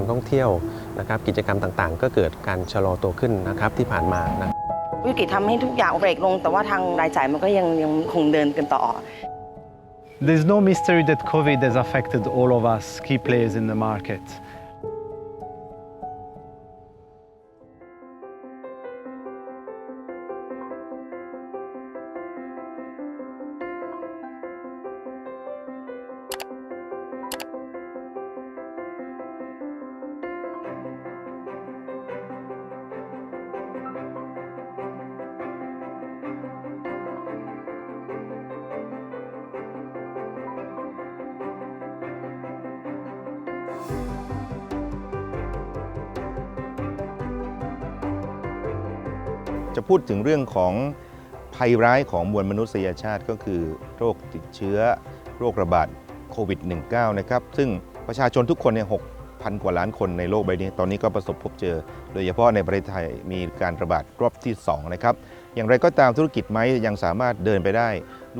การท่องเที่ยวนะครับกิจกรรมต่างๆ ก็เกิดการชะลอตัวขึ้นนะครับที่ผ่านมานะวิกฤตทำให้ทุกอย่างเบรกลง แต่ว่าทางรายจ่ายมันก็ยังยังคงเดินกันต่อ There's no mystery that COVID has affected all of us, key players in the market.. จะพูดถึงเรื่องของภัยร้ายของมวลมนุษยชาติก็คือโรคติดเชื้อ โรคระบาดโควิด -19 นะครับซึ่งประชาชนทุกคนเนี่ย6,000กว่าล้านคนในโลกใบนี้ ตอนนี้ก็ประสบพบเจอ โดยเฉพาะในประเทศไทยมีการระบาดรอบที่ 2 นะครับ อย่างไรก็ตามธุรกิจไม้ยังสามารถเดินไปได้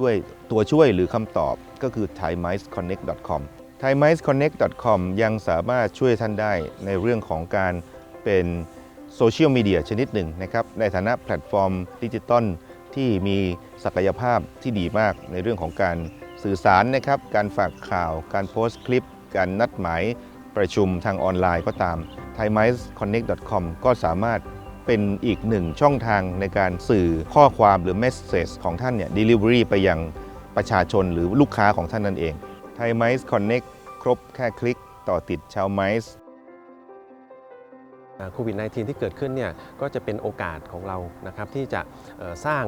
ด้วยตัวช่วยหรือคำตอบก็คือ thaimiceconnect.com thaimiceconnect.com ยังสามารถช่วยท่านได้ในเรื่องของการเป็น โซเชียลมีเดียชนิดหนึ่งนะครับในฐานะแพลตฟอร์มดิจิตอลที่มีศักยภาพที่ดีมากในเรื่องของการสื่อสารนะครับ การฝากข่าว การโพสต์คลิป การนัดหมายประชุมทางออนไลน์ก็ตาม thaimiceconnect.com ก็สามารถเป็นอีกหนึ่งช่องทางในการสื่อข้อความหรือ message ของท่านเนี่ย delivery ไปยังประชาชนหรือลูกค้าของท่านนั่นเอง Thai Mice Connect ครบแค่คลิกต่อติดชาวไมซ์ โควิด -19 ที่เกิดขึ้นเนี่ยก็จะเป็นโอกาสของเรานะครับที่จะสร้าง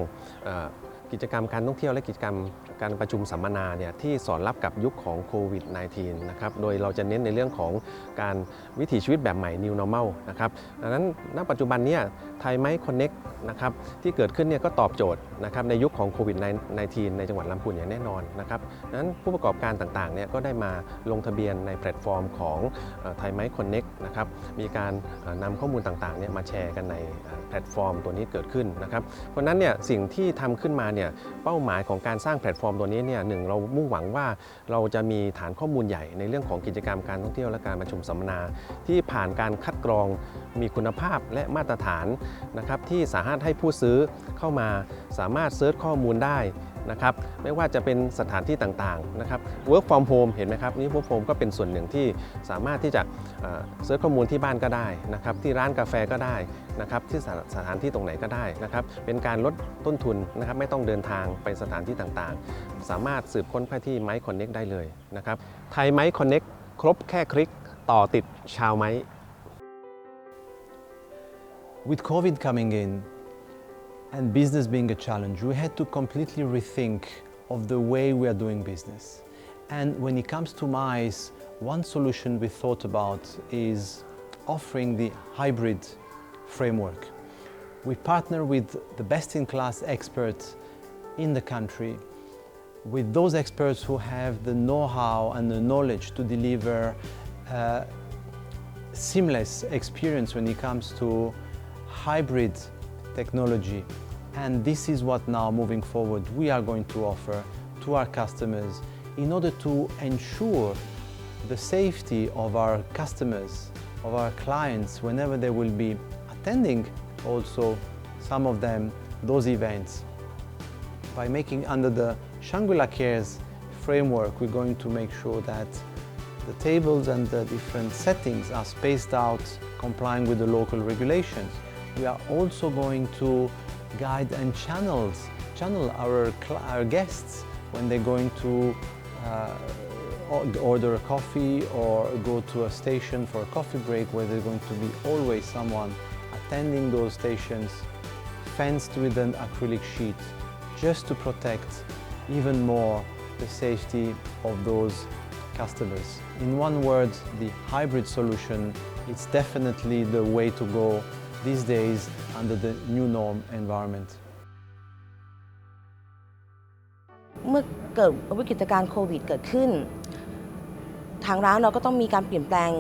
กิจกรรมการท่องเที่ยวและกิจกรรมการประชุมสัมมนาเนี่ยที่สอดรับกับยุคของโควิด -19 นะครับโดยเราจะเน้นในเรื่องของการวิถีชีวิตแบบใหม่ New Normal นะครับดังนั้นณปัจจุบันเนี่ยไทยไมค์คอนเน็กนะครับที่เกิดขึ้นเนี่ยก็ตอบโจทย์นะครับในยุคของโควิด -19 ในจังหวัดลำพูนอย่างแน่นอนนะครับดังนั้นผู้ประกอบการต่างๆเนี่ยก็ได้มาลงทะเบียนในแพลตฟอร์มของไทยไมค์คอนเน็กนะครับมีการเอ่อนำข้อมูลต่างๆเนี่ยมาแชร์กันในแพลตฟอร์มตัวนี้เกิดขึ้นนะครับเพราะนั้นเนี่ยสิ่งที่ทำขึ้นมาเนี่ยเป้าหมายของการสร้างแพลตฟอร์มตัวนี้เนี่ยหนึ่งเรามุ่งหวังว่าเราจะมีฐานข้อมูลใหญ่ในเรื่องของกิจกรรมการท่องเที่ยวและการประชุมสัมมนา ที่ผ่านการคัดกรองมีคุณภาพและมาตรฐานนะครับที่สามารถให้ผู้ซื้อเข้ามาสามารถเซิร์ชข้อมูลได้ นะครับไม่ว่าจะเป็นสถานที่ต่างๆนะครับ work from home เห็นไหมครับนี่ work from home ก็เป็นส่วนหนึ่งที่สามารถที่จะเซิร์ชข้อมูลที่บ้านก็ได้นะครับที่ร้านกาแฟก็ได้นะครับที่สถสถานที่ตรงไหนก็ได้นะครับเป็นการลดต้นทุนนะครับไม่ต้องเดินทางไปสถานที่ต่างๆ สามารถสืบค้นไปที่ไมค์คอนเน็กได้เลยนะครับไทยไมค์คอนเน็กครบแค่คลิกต่อติดชาวไมค์ With COVID coming in and business being a challenge, we had to completely rethink of the way we are doing business. And when it comes to mice, one solution we thought about is offering the hybrid framework. We partner with the best-in-class experts in the country, with those experts who have the know-how and the knowledge to deliver uh, seamless experience when it comes to hybrid technology. And this is what now moving forward we are going to offer to our customers in order to ensure the safety of our customers, of our clients, whenever they will be attending also some of them those events. By making under the Shangri-La Cares framework, we're going to make sure that the tables and the different settings are spaced out, complying with the local regulations. We are also going to guide and channels, channel our, our guests when they're going to uh, order a coffee or go to a station for a coffee break where there's going to be always someone attending those stations fenced with an acrylic sheet just to protect even more the safety of those customers. In one word, the hybrid solution is definitely the way to go these days under the new norm environment. เมื่อเกิดวิกฤตการณ์โควิดเกิดขึ้น ทางร้านเราก็ต้องมีการเปลี่ยนแปลง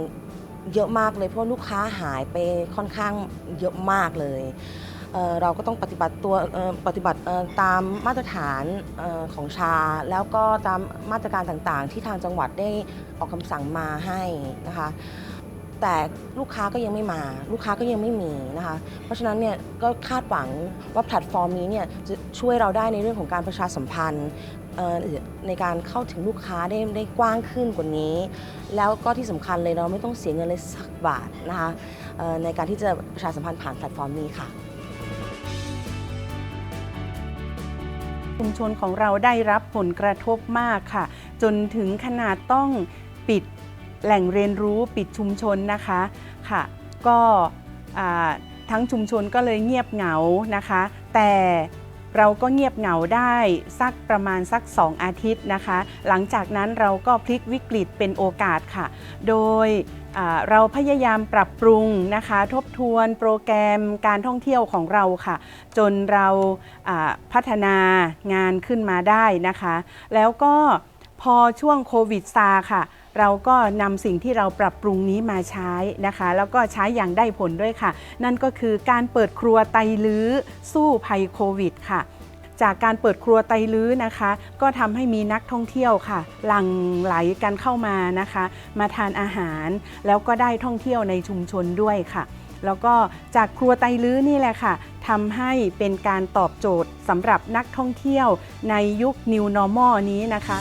เยอะมากเลยเพราะลูกค้าหายไปค่อนข้างเยอะมากเลยเเราก็ต้องปฏิบัติตัวปฏิบัติตามมาตรฐานอของชา แล้วก็ตามมาตรการต่างๆ ที่ทางจังหวัดได้ออกคำสั่งมาให้นะคะ แต่ลูกค้าก็ยังไม่มา ลูกค้าก็ยังไม่มีนะคะ เพราะฉะนั้นเนี่ยก็คาดหวังว่าแพลตฟอร์มนี้เนี่ยจะช่วยเราได้ในเรื่องของการประชาสัมพันธ์ในการเข้าถึงลูกค้าได้ได้กว้างขึ้นกว่านี้ แล้วก็ที่สำคัญเลยเราไม่ต้องเสียเงินเลยสักบาทนะคะในการที่จะประชาสัมพันธ์ผ่านแพลตฟอร์มนี้ค่ะชุมชนของเราได้รับผลกระทบมากค่ะ จนถึงขนาดต้องปิด แหล่งเรียนรู้ปิดชุมชนนะคะค่ะ ก็ทั้งชุมชนก็เลยเงียบเหงานะคะ แต่เราก็เงียบเหงาได้สักประมาณสัก 2 อาทิตย์นะคะ หลังจากนั้นเราก็พลิกวิกฤตเป็นโอกาสค่ะ โดยเราพยายามปรับปรุงนะคะ ทบทวนโปรแกรมการท่องเที่ยวของเราค่ะ จนเราอ่าพัฒนางานขึ้นมาได้นะคะ แล้วก็พอช่วงโควิดซาค่ะ เราก็นำสิ่งที่เราปรับปรุงนี้มาใช้นะคะ แล้วก็ใช้อย่างได้ผลด้วยค่ะ นั่นก็คือการเปิดครัวไตลื้อสู้ภัยโควิดค่ะจากการเปิดครัวไตลื้อนะคะ ก็ทำให้มีนักท่องเที่ยวค่ะ หลั่งไหลกันเข้ามานะคะ มาทานอาหาร แล้วก็ได้ท่องเที่ยวในชุมชนด้วยค่ะ แล้วก็จากครัวไตลื้อนี่แหละค่ะทำให้เป็นการตอบโจทย์สำหรับนักท่องเที่ยวในยุค New Normal นี้นะคะ